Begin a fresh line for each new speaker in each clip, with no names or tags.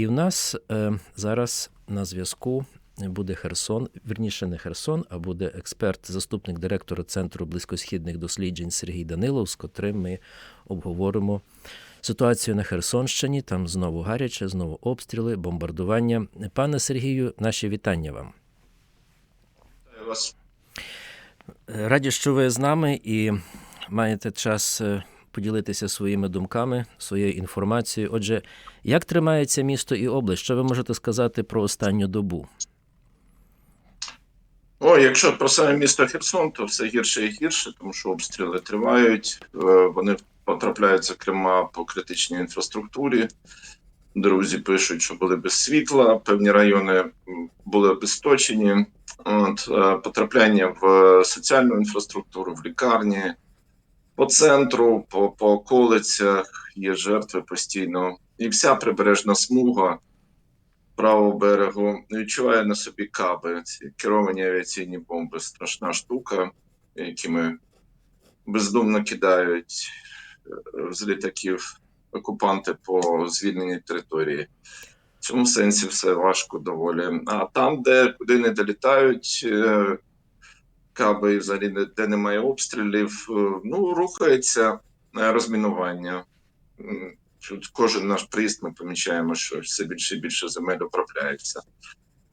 І в нас е, зараз на зв'язку буде Херсон, вірніше не Херсон, а буде експерт, заступник директора Центру близькосхідних досліджень Сергій Данилов, з котрим ми обговоримо ситуацію на Херсонщині. Там знову гаряче, знову обстріли, бомбардування. Пане Сергію, наші вітання вам. Раді, що ви з нами і маєте час е, поділитися своїми думками, своєю інформацією. Отже, як тримається місто і область? Що ви можете сказати про останню добу?
О, якщо про саме місто Херсон, то все гірше і гірше, тому що обстріли тривають. Е, Вони потрапляють, зокрема, по критичній інфраструктурі. Друзі пишуть, що були без світла, певні райони були обесточені. От, е, потрапляння в соціальну інфраструктуру, в лікарні, по центру, по, по околицях є жертви постійно. І вся прибережна смуга правого берегу відчуває на собі каби, ці керовані авіаційні бомби. Страшна штука, якими бездумно кидають е, з літаків окупанти по звільненій території. В цьому сенсі все важко доволі. А там, де куди не долітають е, каби, взагалі де- немає обстрілів, е, ну рухається е, розмінування. Кожен наш приїзд ми помічаємо, що все більше і більше земель обробляється.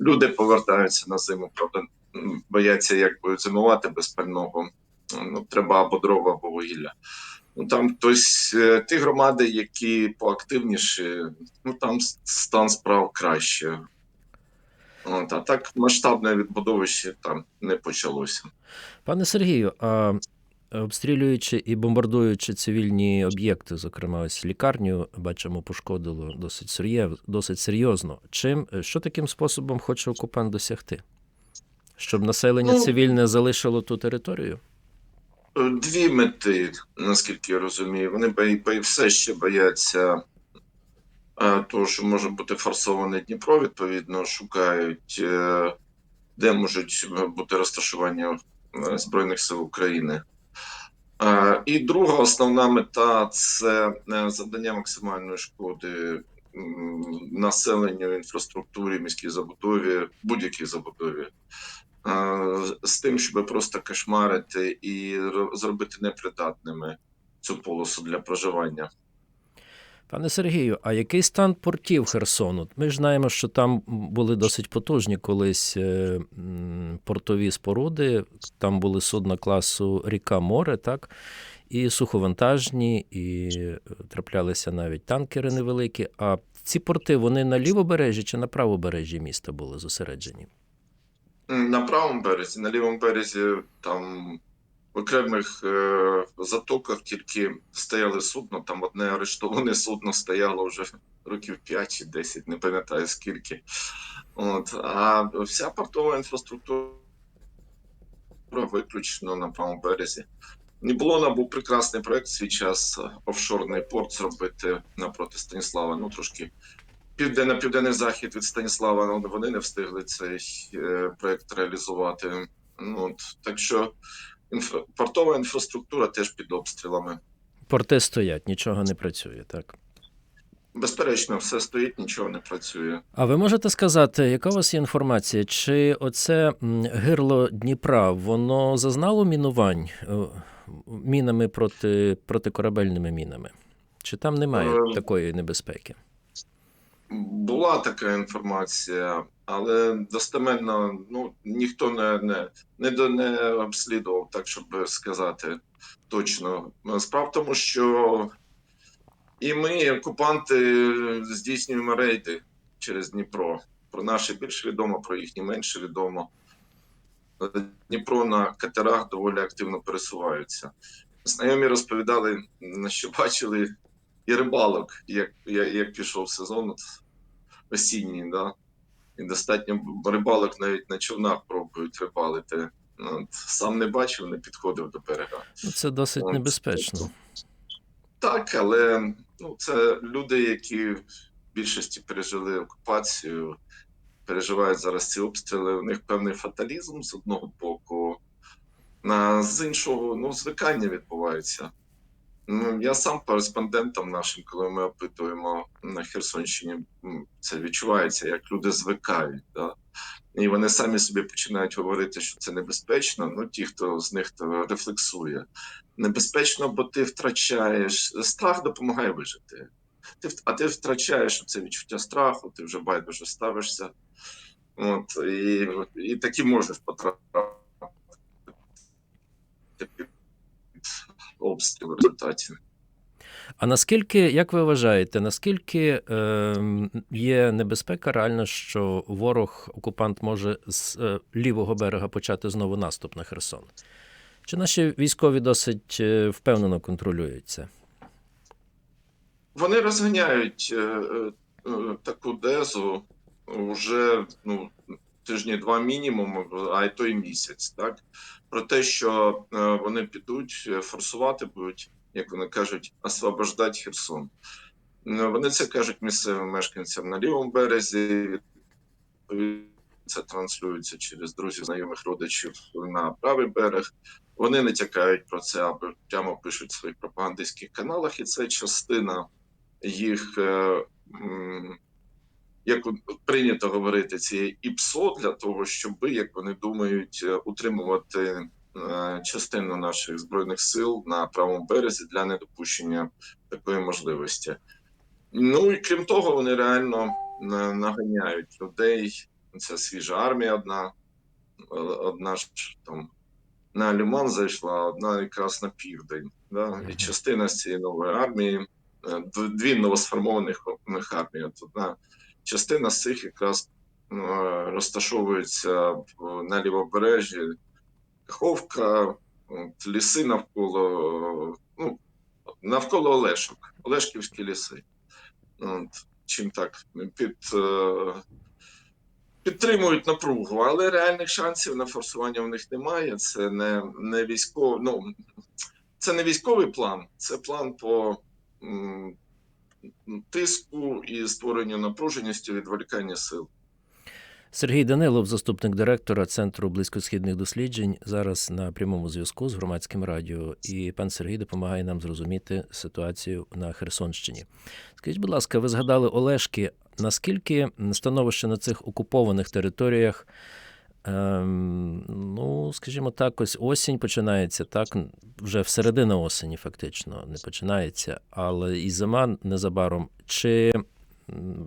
Люди повертаються на зиму, правда, бояться, як будуть зимувати без пального. Ну, треба або дрова, або вугілля. Ну там хтось, е, ті громади, які поактивніші, ну там стан справ краще. От, а так масштабне відбудови ще там не почалося.
Пане Сергію, а обстрілюючи і бомбардуючи цивільні об'єкти, зокрема ось лікарню, бачимо, пошкодило досить серйозно, досить серйозно. Чим що таким способом хоче окупант досягти? Щоб населення
Ну,
цивільне залишило ту територію?
Дві мети, наскільки я розумію. Вони бої- бої- все ще бояться е, що може бути форсований Дніпро, відповідно, шукають, е, де можуть бути розташування е, Збройних сил України. Е, І друга основна мета це е, завдання максимальної шкоди населенню, інфраструктурі, міській забудові, будь-якій забудові. Е, з тим, щоб просто кошмарити і ро- зробити непридатними цю полосу для проживання.
Пане Сергію, а який стан портів Херсону? Ми ж знаємо, що там були досить потужні колись е, портові споруди. Там були судна класу ріка море, так? І суховантажні, і е, траплялися навіть танкери невеликі. А ці порти вони на лівобережжі чи на правобережжі міста були зосереджені?
На правому березі, на лівому березі, там окремих е, затоках тільки стояли судно, там одне арештоване судно стояло вже років 5 чи 10, не пам'ятаю скільки. От, а вся портова інфраструктура виключно на правому березі. Ніблона був прекрасний проект свій час е, офшорний порт зробити напроти Станіслава. Ну трошки південно південний захід від Станіслава. Ну вони не встигли цей е, проект реалізувати. Ну от так що інфра... портова інфраструктура теж під обстрілами.
Порти стоять, нічого не працює, так.
Безперечно, все стоїть, нічого не працює.
А ви можете сказати, яка у вас є інформація? Чи оце гирло Дніпра воно зазнало мінувань е, мінами проти протикорабельними мінами? Чи там немає
Е,
такої небезпеки?
Була така інформація, але достеменно ну ніхто не, не, не, не обслідував, так щоб сказати точно. Справа в тому, що і ми, окупанти, здійснюємо рейди через Дніпро. Про наше більше відомо, про їхні менше відомо. Дніпро на катерах доволі активно пересуваються. Знайомі розповідали, що бачили і рибалок, як, як, як пішов сезон осінній, да? І достатньо рибалок навіть на човнах пробують рибалити. От, сам не бачив, не підходив до берега.
Ну, Це досить
От.
небезпечно.
Так, але ну, це люди, які в більшості пережили окупацію, переживають зараз ці обстріли. У них певний фаталізм з одного боку, а з іншого, ну, звикання відбувається. Ну, я сам кореспондентам нашим, коли ми опитуємо на Херсонщині, це відчувається, як люди звикають. Да? І вони самі собі починають говорити, що це небезпечно. Ну, ті, хто з них то рефлексує. Небезпечно, бо ти втрачаєш страх допомагає вижити. Ти, а ти втрачаєш це відчуття страху, ти вже байдуже ставишся. От, і, і таки можеш потрапити обстріл в результаті.
А наскільки, як ви вважаєте, наскільки е, є небезпека реально, що ворог, окупант може з е, лівого берега почати знову наступ на Херсон? Чи наші військові досить е, впевнено контролюють це?
Вони розганяють е, е, е, таку дезу вже ну, тижні два мінімум, а й то й місяць, так? Про те, що е, вони підуть е, форсувати будуть, як вони кажуть, освобождати Херсон. Е, Вони це кажуть місцевим мешканцям на лівому березі. Це транслюється через друзів, знайомих родичів на правий берег. Вони не тякають про це, або прямо пишуть в своїх пропагандистських каналах, і це частина їх, е, як прийнято говорити, цієї ІПСО для того, щоб, як вони думають, е, утримувати е, частину наших збройних сил на правому березі для недопущення такої можливості. Ну і крім того, вони реально е, наганяють людей. Це свіжа армія одна, одна ж там на Ліман зайшла, одна якраз на південь. Да? І частина з цієї нової армії, дві новосформованих них армії. Одна частина з цих якраз е, розташовується на лівобережжі, Каховка, от, ліси навколо, ну, навколо Олешок, Олешківські ліси. От, чим так під, е, підтримують напругу, але реальних шансів на форсування в них немає. Це не, не військовий, ну це не військовий план, це план по тиску і створенню напруженості, відволікання сил.
Сергій Данилов, заступник директора Центру близькосхідних досліджень, зараз на прямому зв'язку з громадським радіо. І пан Сергій допомагає нам зрозуміти ситуацію на Херсонщині. Скажіть, будь ласка, ви згадали Олешки. Наскільки становище на цих окупованих територіях? Ем, ну, скажімо так, ось осінь починається, так, вже всередина осені, фактично, не починається, але і зима незабаром. Чи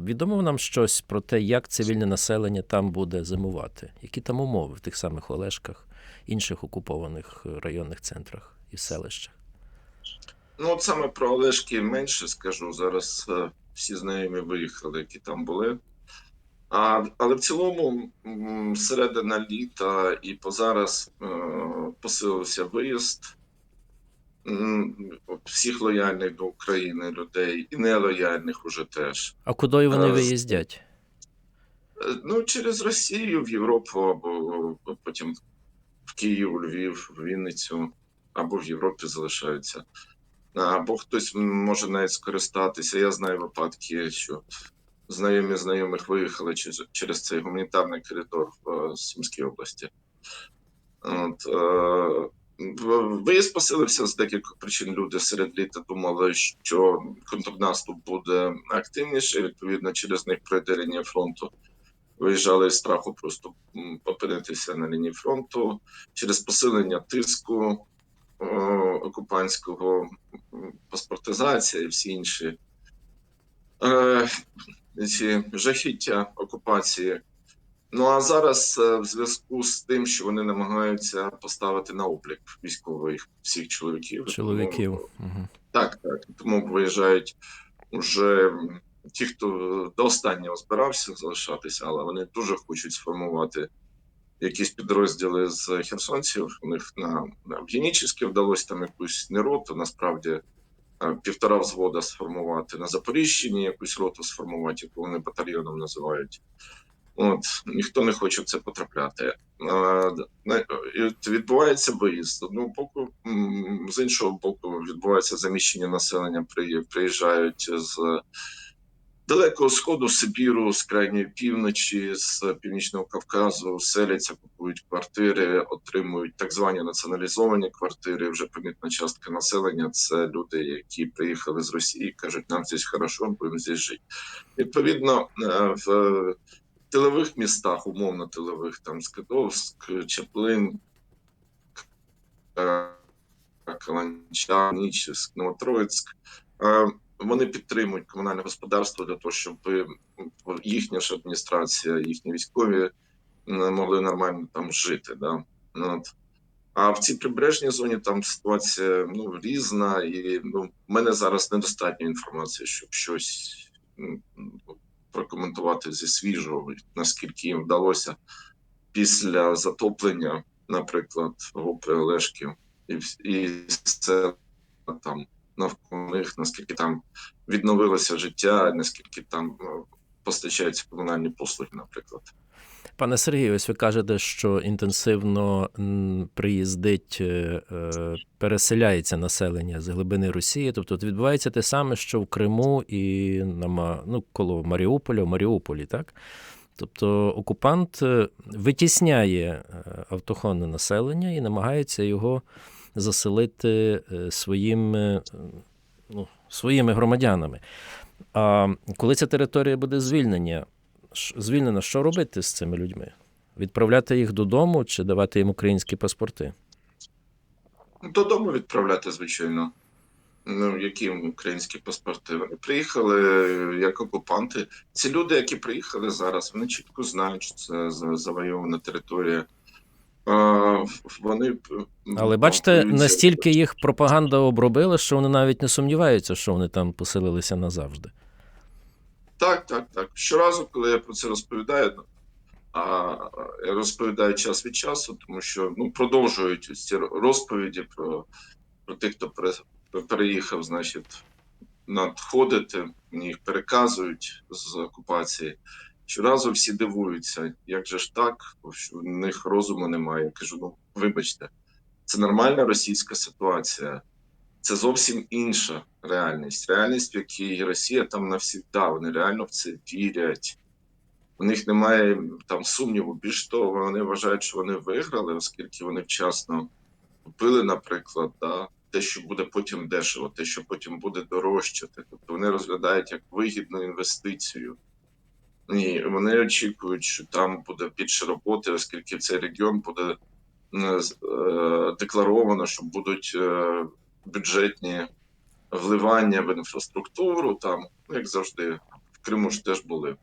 Відомо нам щось про те, як цивільне населення там буде зимувати, які там умови в тих самих Олешках, інших окупованих е, районних центрах і селищах.
Ну, от саме про Олешки менше скажу. Зараз е, всі знайомі виїхали, які там були. А, але в цілому, середина літа і позараз е, посилився виїзд всіх лояльних до України людей і нелояльних уже теж.
А куди вони
Е,
виїздять?
Е, Ну, через Росію в Європу, або потім в Київ, у Львів, в Вінницю, або в Європі залишаються. Або хтось може навіть скористатися. Я знаю випадки, що знайомі знайомих виїхали через, через цей гуманітарний коридор в е, Сумській області. От, е, Виїзд посилився з декількох причин. Люди серед літа думали, що контрнаступ буде активніше. Відповідно, через них пройде лінія фронту. Виїжджали з страху просто опинитися на лінії фронту через посилення тиску е, окупантського, паспортизація і всі інші е, ці жахіття окупації. Ну а зараз е, в зв'язку з тим, що вони намагаються поставити на облік військових всіх чоловіків.
Чоловіків. Угу.
так, так. Тому виїжджають вже ті, хто до останнього збирався залишатися, але вони дуже хочуть сформувати якісь підрозділи з херсонців. У них на, на в вдалося там якусь не роту, насправді півтора взвода сформувати. На Запоріжчині якусь роту сформувати, яку вони батальйоном називають. От ніхто не хоче в це потрапляти. Е, відбувається виїзд з одного боку, з іншого боку, відбувається заміщення населення. Приїжджають з Далекого сходу, Сибіру, з крайньої півночі, з північного Кавказу селяться, купують квартири, отримують так звані націоналізовані квартири. Вже помітна частка населення це люди, які приїхали з Росії, кажуть, нам здесь хорошо, будемо здесь жити. Відповідно, е, в тилових містах, умовно тилових, там Скадовськ, Чаплин, е, Каланча, Нічиськ, Новотроїцьк. Вони підтримують комунальне господарство для того, щоб їхня ж адміністрація, їхні військові могли нормально там жити. Да? От. А в цій прибережній зоні там ситуація ну, різна, і ну, в мене зараз недостатньо інформації, щоб щось прокоментувати зі свіжого, наскільки їм вдалося після затоплення, наприклад, Гопри Олешків і, і це там навколо них, наскільки там відновилося життя, наскільки там е, постачаються комунальні послуги, наприклад.
Пане Сергію, ось ви кажете, що інтенсивно приїздить, е, е, переселяється населення з глибини Росії. Тобто відбувається те саме, що в Криму і на ну, коло Маріуполя, в Маріуполі, так? Тобто окупант витісняє автохонне населення і намагається його заселити е, своїм, е, ну, своїми громадянами. А коли ця територія буде звільнення, звільнена, що робити з цими людьми? Відправляти їх додому чи давати їм українські паспорти?
Додому відправляти, звичайно. Ну, які українські паспорти? Вони приїхали як окупанти. Ці люди, які приїхали зараз, вони чітко знають, що це завойована територія. Вони
Але бачите, настільки їх пропаганда обробила, що вони навіть не сумніваються, що вони там поселилися назавжди.
Так, так, так. Щоразу, коли я про це розповідаю, а я розповідаю час від часу, тому що ну, продовжують ці розповіді про, про тих, хто переїхав, значить, надходити, мені їх переказують з окупації. Щоразу всі дивуються, як же ж так, що в них розуму немає. Я кажу: ну, вибачте, це нормальна російська ситуація. Це зовсім інша реальність. Реальність, в якій Росія там навсігда, вони реально в це вірять. У них немає там сумніву. Більш того, вони вважають, що вони виграли, оскільки вони вчасно купили, наприклад, да, те, що буде потім дешево, те, що потім буде дорожчати. Тобто вони розглядають як вигідну інвестицію. І вони очікують, що там буде більше роботи, оскільки цей регіон буде е, е, декларовано, що будуть е, бюджетні вливання в інфраструктуру, там, ну, як завжди, в Криму ж теж були.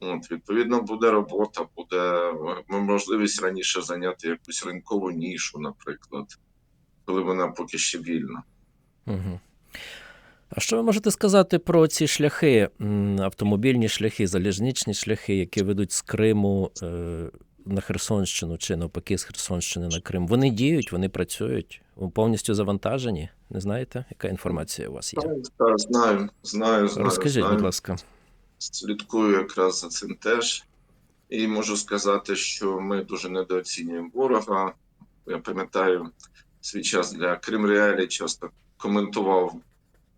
От, відповідно, буде робота, буде можливість раніше зайняти якусь ринкову нішу, наприклад, коли вона поки ще вільна.
Угу. А що ви можете сказати про ці шляхи, автомобільні шляхи, залізничні шляхи, які ведуть з Криму е, на Херсонщину чи навпаки з Херсонщини на Крим? Вони діють, вони працюють, повністю завантажені. Не знаєте, яка інформація у вас є?
Так, знаю, знаю, знаю.
Розкажіть,
знаю.
будь ласка.
слідкую якраз за цим теж. І можу сказати, що ми дуже недооцінюємо ворога. Я пам'ятаю свій час для Крим Реалі часто коментував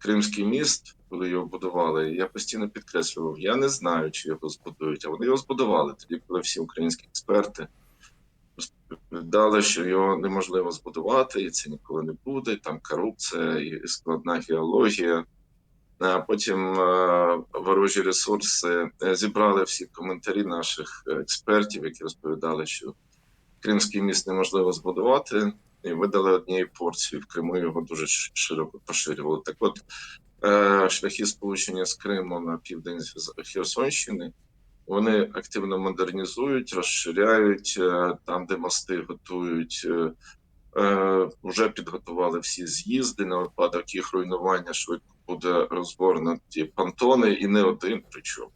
Кримський міст, коли його будували. Я постійно підкреслював: я не знаю, чи його збудують, а вони його збудували тоді, коли всі українські експерти розповідали, що його неможливо збудувати, і це ніколи не буде. Там корупція і складна геологія. А потім е, ворожі ресурси е, зібрали всі коментарі наших е, експертів, які розповідали, що Кримський міст неможливо збудувати, і видали однією порцією. В Криму його дуже широко поширювали. Так от е, шляхи сполучення з Криму на південь з Херсонщини. Вони активно модернізують, розширяють е, там, де мости готують. е, вже підготували всі з'їзди на випадок їх руйнування. Швидко буде розгорнуті понтони, і не один причому.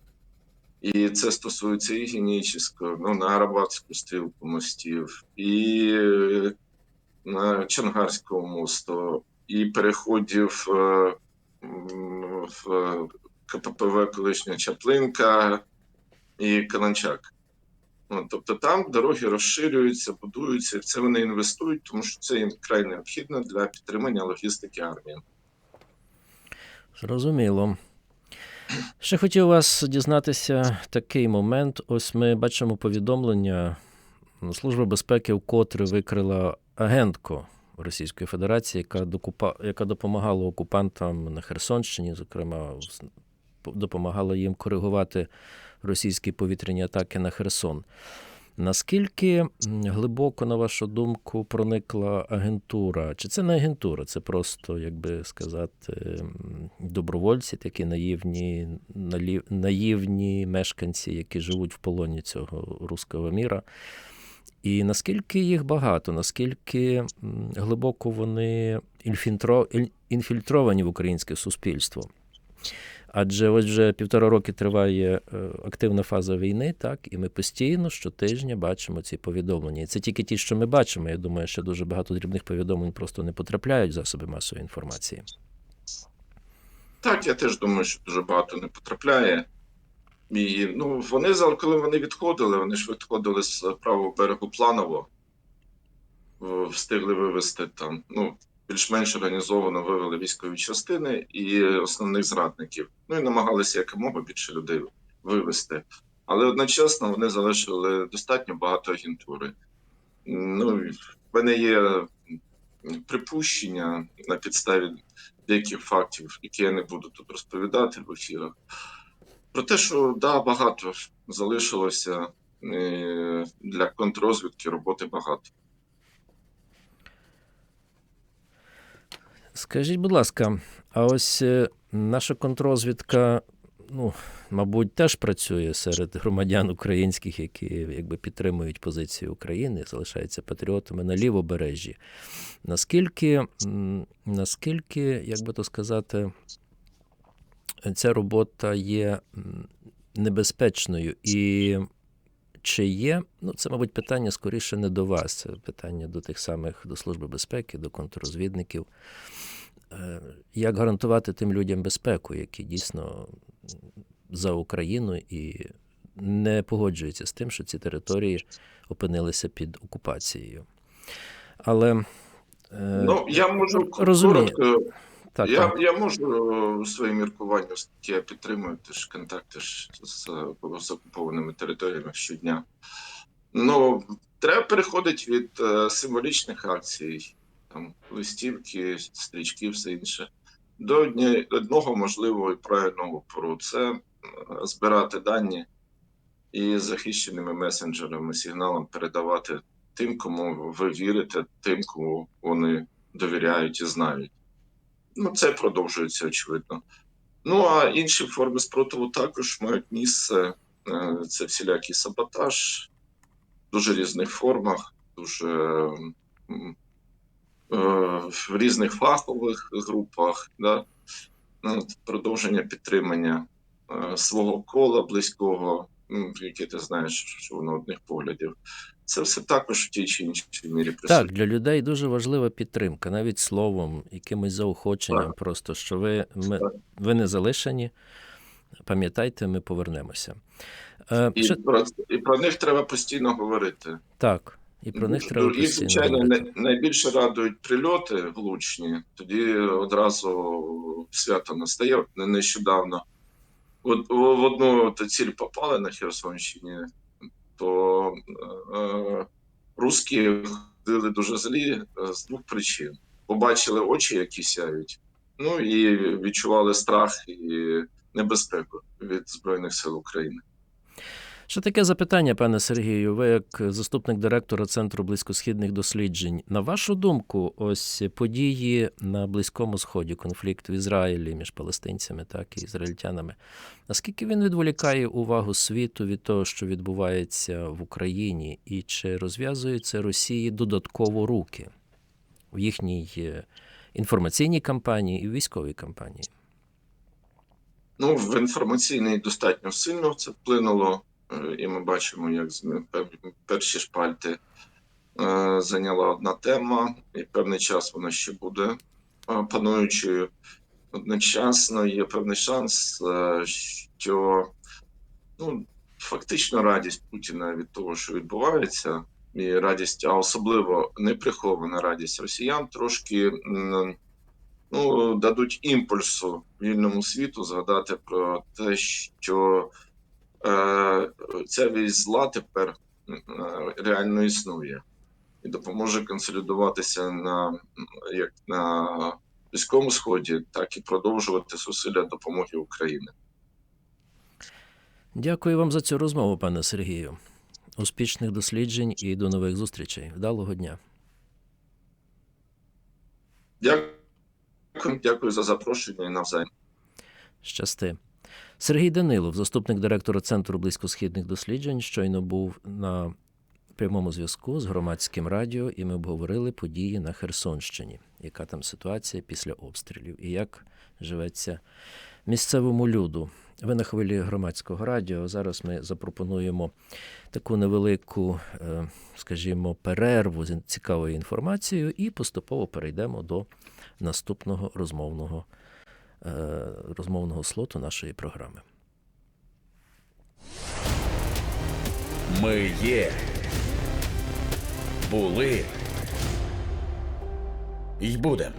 І це стосується і Генічеського, ну, на Арабатську стрілку мостів, і на Чангарського мосту, і переходів е, в КППВ колишня Чаплинка і Каланчак. Ну, тобто там дороги розширюються, будуються, і це вони інвестують, тому що це їм край необхідно для підтримання логістики армії.
Зрозуміло. Ще хотів вас дізнатися такий момент. Ось ми бачимо повідомлення. Служба безпеки вкотре викрила агентку Російської Федерації, яка, докупа... яка допомагала окупантам на Херсонщині, зокрема, допомагала їм коригувати російські повітряні атаки на Херсон. Наскільки глибоко, на вашу думку, проникла агентура? Чи це не агентура, це просто, як би сказати, добровольці, такі наївні, наївні мешканці, які живуть в полоні цього руського міра? І наскільки їх багато, наскільки глибоко вони інфільтро- інфільтровані в українське суспільство? Адже ось вже півтора роки триває е, активна фаза війни, так, і ми постійно щотижня бачимо ці повідомлення. І це тільки ті, що ми бачимо. Я думаю, що дуже багато дрібних повідомлень просто не потрапляють в засоби масової інформації.
Так, я теж думаю, що дуже багато не потрапляє. І ну, вони коли вони відходили, вони ж відходили з правого берегу планово, встигли вивезти там, ну, більш-менш організовано вивели військові частини і основних зрадників. Ну і намагалися якомога більше людей вивезти. Але одночасно вони залишили достатньо багато агентури. Ну, в мене є припущення на підставі деяких фактів, які я не буду тут розповідати в ефірах. Про те, що да, багато залишилося е, для контррозвідки роботи багато.
Скажіть, будь ласка, а ось е, наша контррозвідка, ну, мабуть, теж працює серед громадян українських, які якби підтримують позицію України, залишаються патріотами на лівобережжі. Наскільки, наскільки, як би то сказати, ця робота є небезпечною і чи є, ну це, мабуть, питання скоріше не до вас, це питання до тих самих до Служби безпеки, до контррозвідників. Е, Як гарантувати тим людям безпеку, які дійсно за Україну і не погоджуються з тим, що ці території опинилися під окупацією. Але е,
Ну, я можу
розумію.
коротко.
Так,
я,
так.
я можу е, своє міркування, оскільки я підтримую теж контакти ж з, з окупованими територіями щодня. Ну, треба переходити від е, символічних акцій, там, листівки, стрічки, все інше, до одні- одного можливого і правильного пору. Це е, збирати дані і захищеними месенджерами, сигналом передавати тим, кому ви вірите, тим, кому вони довіряють і знають. Ну, це продовжується, очевидно. Ну, а інші форми спротиву також мають місце. Е, Це всілякий саботаж в дуже різних формах, дуже е, в різних фахових групах, да? Ну, продовження підтримання е, свого кола близького, яке ти знаєш, що воно одних поглядів. Це все також в тій чи іншій мірі присутнє.
Так, для людей дуже важлива підтримка, навіть словом, якимось заохоченням,
Так.
просто що ви, ми, ви не залишені. Пам'ятайте, ми повернемося. Е,
І,
ще-
про, і про них треба постійно говорити.
так, і про них треба постійно
звичайно,
говорити.
найбільше радують прильоти влучні. Тоді одразу свято настає нещодавно. От в одну ціль попали на Херсонщині, то е, русські ходили дуже злі е, з двох причин. Побачили очі, які сяють, ну і відчували страх і небезпеку від Збройних сил України.
Ще таке запитання, пане Сергію. Ви, як заступник директора Центру близькосхідних досліджень, на вашу думку, ось події на Близькому Сході, конфлікт в Ізраїлі між палестинцями, так і ізраїльтянами, наскільки він відволікає увагу світу від того, що відбувається в Україні, і чи розв'язується Росії додатково руки в їхній е, інформаційній кампанії і військовій кампанії?
Ну, в інформаційний достатньо сильно це вплинуло, і ми бачимо, як перші шпальти е, зайняла одна тема, і певний час вона ще буде е, пануючою. Одночасно є певний шанс, е, що ну, фактично радість Путіна від того, що відбувається, і радість, а особливо неприхована радість росіян, трошки ну, дадуть імпульсу вільному світу згадати про те, що е, ця вісь зла тепер е, реально існує і допоможе консолідуватися на як на близькому сході, так і продовжувати зусилля допомоги Україні.
Дякую вам за цю розмову, пане Сергію. Успішних досліджень і до нових зустрічей. Вдалого дня.
Дякую, дякую за запрошення і навзаєм.
Щасти. Сергій Данилов, заступник директора Центру близькосхідних досліджень, щойно був на прямому зв'язку з громадським радіо, і ми обговорили події на Херсонщині, яка там ситуація після обстрілів і як живеться місцевому люду. Ви на хвилі громадського радіо. Зараз ми запропонуємо таку невелику, е, скажімо, перерву з цікавою інформацією і поступово перейдемо до наступного розмовного розмовного слоту нашої програми.
Ми є. Були. й будем.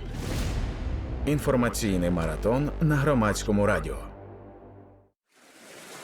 Інформаційний маратон на громадському радіо.